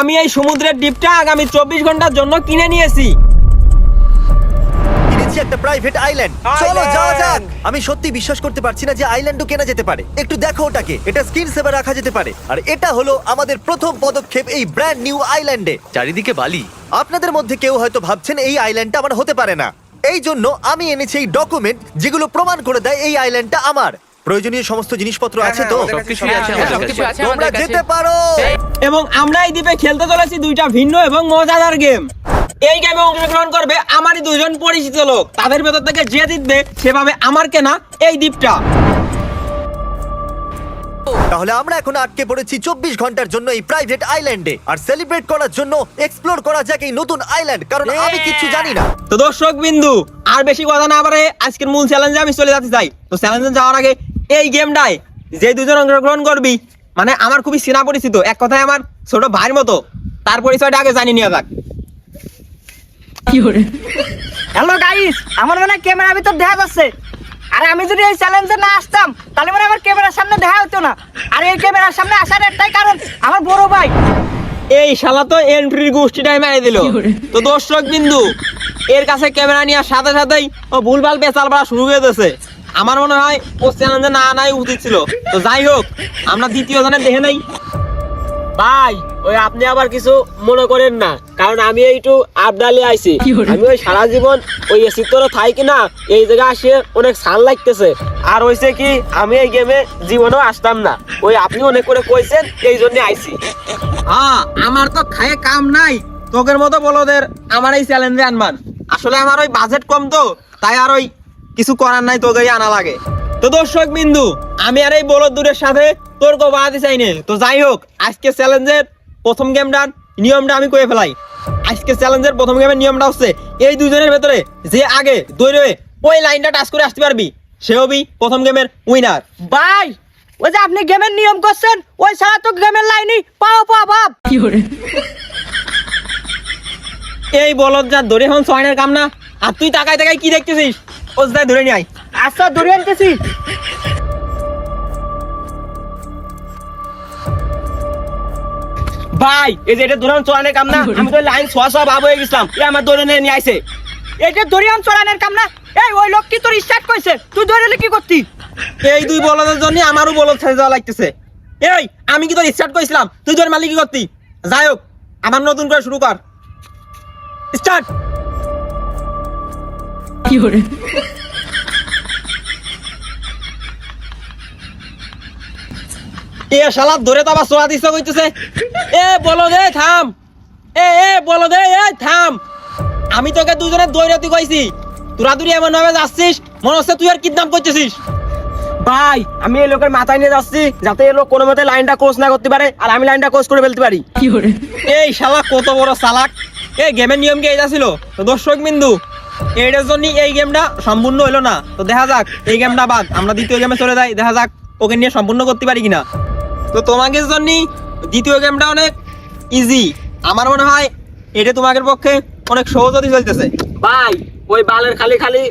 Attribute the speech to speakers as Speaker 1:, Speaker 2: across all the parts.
Speaker 1: আমি এই সমুদ্রের দ্বীপটা আগামী চব্বিশ ঘণ্টার জন্য কিনে নিয়েছি।
Speaker 2: কিনেছি একটা প্রাইভেট আইল্যান্ড চলো যাওয়া যাক। আমি সত্যি বিশ্বাস করতে পারছি না যে আইল্যান্ডও কেনা যেতে পারে। একটু দেখো ওটাকে। এটা স্ক্রিন সেভার রাখা যেতে পারে। আর এটা হলো আমাদের প্রথম পদক্ষেপ এই ব্র্যান্ড নিউ আইল্যান্ডে
Speaker 3: চারিদিকে বালি।
Speaker 2: আপনাদের মধ্যে কেউ হয়তো ভাবছেন এই আইল্যান্ডটা আমার হতে পারে না। এই জন্য আমি এনেছি এই ডকুমেন্ট যেগুলো প্রমাণ করে দেয় এই আইল্যান্ডটা আমার। প্রয়োজনীয় সমস্ত জিনিসপত্র আছে তো?
Speaker 3: সবকিছুই আছে
Speaker 4: হ্যাঁ,
Speaker 3: আমাদের
Speaker 4: সবকিছু
Speaker 3: কাছে।
Speaker 4: আছে
Speaker 2: তোমরা যেতে পারো!
Speaker 1: এবং আমরা এই দ্বীপে খেলতে চলেছি দুইটা ভিন্ন এবং মজাদার গেম। এই গেমে অংশগ্রহণ করবে আমারই দুজন পরিচিত লোক। তাদের ভেতর থেকে যে জিতবে সেভাবে আমার কেনা এই দ্বীপটা।
Speaker 2: তাহলে আমরা এখন আটকে পড়েছি চব্বিশ ঘণ্টার জন্য এই প্রাইভেট আইল্যান্ডে আর সেলিব্রেট করার জন্য এক্সপ্লোর করা যাক এই নতুন আইল্যান্ড কারণ আমি কিচ্ছু জানি না।
Speaker 1: তো দর্শক বিন্দু আর বেশি কথা না পারে আজকের মূল চ্যালেঞ্জে আমি চলে যেতে চাই তো চ্যালেঞ্জে যাওয়ার আগে এই গেমটায় যে দুজন অংশগ্রহণ করবি মানে আমার খুবই চেনা পরিচিত। এক কথায় আমার ছোট ভাইয়ের মতো। তার পরিচয়টা আগে জানি নিয়ে যাক।
Speaker 5: হ্যালো গাইস আমার মনে ক্যামেরার ভিতর দেখা যাচ্ছে। আর আমি যদি এই চ্যালেঞ্জে না আসতাম তাহলে মনে আমার ক্যামেরার সামনে দেখা হতো না। আর এই ক্যামেরার সামনে আসার একটাই কারণ আমার বড় ভাই।
Speaker 1: এই শালা তো এন্ট্রির গোষ্ঠীটাই মেরে দিল। তো দর্শক বিন্দু এর কাছে ক্যামেরা নেওয়ার সাথে সাথেই ও ভুলভাল পেঁচাল পড়া শুরু হয়ে গেছে আমার মনে হয় ও চ্যালেঞ্জে না নাই উচিত ছিল তো যাই হোক আমরা দ্বিতীয় জনের দেখে নাই। ভাই ওই আপনি আবার কিছু মনে করেন না কারণ আমি এইটু আবদালে আইছি। আমি ওই সারা জীবন ওই এসির তোরা থাই কিনা এই জায়গায় আসে অনেক সাল লাগতেছে। আর হইছে কি আমি এই গেমে জীবনেও আসতাম না। ওই আপনি অনেক করে কইছেন এই জন্য আইছি। হ্যাঁ আমার তো খায়ে কাম নাই। তোকের মতো বলদের আমার এই চ্যালেঞ্জে আনমান আসলে আমার ওই বাজেট কম তো তাই আর ওই কিছু করার নাই তোকেই আনা লাগে। তো দর্শক বিন্দু আমি আর এই বলদ দূরের সাথে তোর কো বাড়াতে চাই না। তো যাই হোক আজকে চ্যালেঞ্জের প্রথম গেমটার নিয়মটা আমি করে ফেলাই। আজকে চ্যালেঞ্জের প্রথম গেমের নিয়মটা হচ্ছে এই দুজনের ভেতরে যে আগে দৌড়বে ওই লাইনটা টাচ করে আসতে পারবি সে হবি প্রথম গেমের উইনার
Speaker 5: ভাই ওই যে আপনি গেমের নিয়ম করছেন ওই ছাড়া তো গেমের লাইনই পাও পা বাপ।
Speaker 1: এই বলদ যা ধরে হন সয়নের কাম না আর তুই তাকাই তাকাই কি দেখতেছিস? ও যাই ধরে নিয়ে আয়।
Speaker 5: আচ্ছা ধরে আনতেছি।
Speaker 1: ভাই এই যে এটা কাম না? আমি তো লাইন ছোয়া ছোয়া ভাব হয়ে গেছিলাম। এ আমার নিয়ে আইছে।
Speaker 5: এটা চড়ানোর কাম না? এই ওই লোক কি তোর স্টার্ট কইছে? তুই ধরে কি করতি?
Speaker 1: এই দুই বলদের জন্য আমারও বলদ ছেড়ে যাওয়া লাগতেছে। এই আমি কি তোর স্টার্ট করেছিলাম তুই তোর মালিক কি করতি? যাই হোক আমার নতুন করে শুরু কর। স্টার্ট এ শালা ধরে তো আবার সোয়া দিচ্ছে কইতেছে। এ বলো দে থাম। এ এ বলো দে এ থাম। আমি তোকে দৈরতি কইছি। তোরা দুরি এমন ভাবে যাচ্ছিস মনে হচ্ছে তুই আর কিডন্যাপ করতেছিস। ভাই আমি এই লোকের মাথায় নিয়ে যাচ্ছি যাতে এই লোক কোনো মতে লাইনটা কোচ না করতে পারে আর আমি লাইনটা কোচ করে ফেলতে পারি। এই শালা কত বড় চালাক। এই গেমের নিয়ম কি এটা ছিল? তো দর্শক বিন্দু। এইটার জন্য এই গেমটা সম্পূর্ণ হলো না। তো দেখা যাক, এই গেমটা বাদ, আমরা দ্বিতীয় গেমে চলে যাই, দেখা যাক ওকে নিয়ে সম্পূর্ণ করতে পারি কিনা। তো তোমাকে জন্য দ্বিতীয় গেমটা অনেক ইজি আমার মনে হয় এটা পক্ষে অনেক সহজ হতে চলতেছে। ভাই, ওই বালের খালি খালি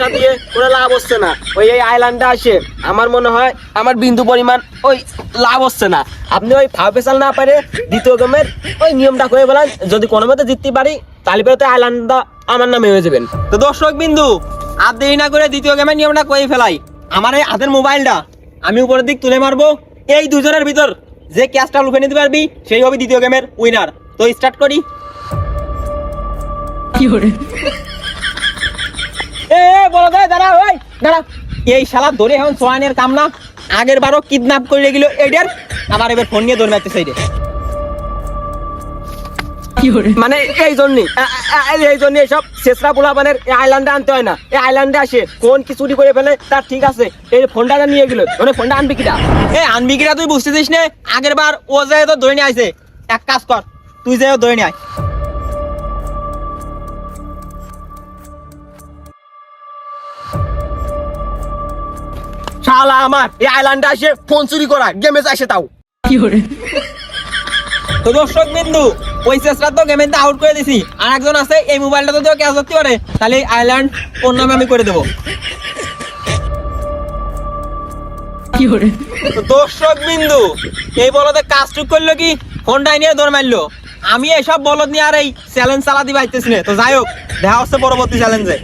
Speaker 1: সাথে কোনো লাভ হচ্ছে না। ওই এই আইল্যান্ডে আসে, আমার মনে হয় আমার বিন্দু পরিমাণ ওই লাভ হচ্ছে না। আপনি ওই ফাও পেশাল না পারে দ্বিতীয় গেমের ওই নিয়মটা করে বলেন, যদি কোনো মতে জিততে পারি তাহলে পরে তো আইল্যান্ডটা আমার নামে হয়ে যাবেন। তো দর্শক বিন্দু আর দেরি না করে দ্বিতীয় গেমের নিয়মটা করে ফেলাই। আমার এই হাতের মোবাইলটা আমি উপরের দিক তুলে মারবো। এই দুজনের ভিতর যে ক্যাচটা লুফে নিতে পারবি সেই হবে দ্বিতীয় গেমের উইনার তো স্টার্ট করি। কি এ এ, বলো দে দাঁড়া ওই দাঁড়া। এই শালা ধরে এখন সোয়ানের কাম না আগের বারও কিডন্যাপ করে গেল এডের আমার এবার ফোন নিয়ে ধরে মারতে চাইরে মানে এই জন্যই এই জন্য সব শেষরা পোলাপানের এই আইল্যান্ডে আনতে হয় না। এই আইল্যান্ডে আসে কোন কি চুরি করে ফেলে তার ঠিক আছে। এই ফোনটা নিয়ে গেল মানে ফোনটা আনবি কিটা। এই আনবি কিটা তুই বুঝতেছিস না? আগের বার ও যায় তো ধরে নিয়ে আইছে এক কাজ কর তুই ধরে নিয়ে আয়। শালা আমার এই আইল্যান্ডে আসে ফোন চুরি করা গেমে আসে তাও। কি করে তো দর্শক বিন্দু ওই চেষ্টা তো গেমের আউট করে দিছি। আর একজন আছে এই মোবাইলটা যদি ক্যাচ ধরতে পারে। তাহলে আইল্যান্ড ওর নামে আমি করে দেবো। দর্শক বিন্দু এই বলতে কাজটুক করল কি? ফোনটাই নিয়ে দৌড় মারলো। আমি এসব বলদ নিয়ে আর এই চ্যালেঞ্জ চালাতে পারতেছি না। তো যাই হোক দেখা হচ্ছে পরবর্তী চ্যালেঞ্জে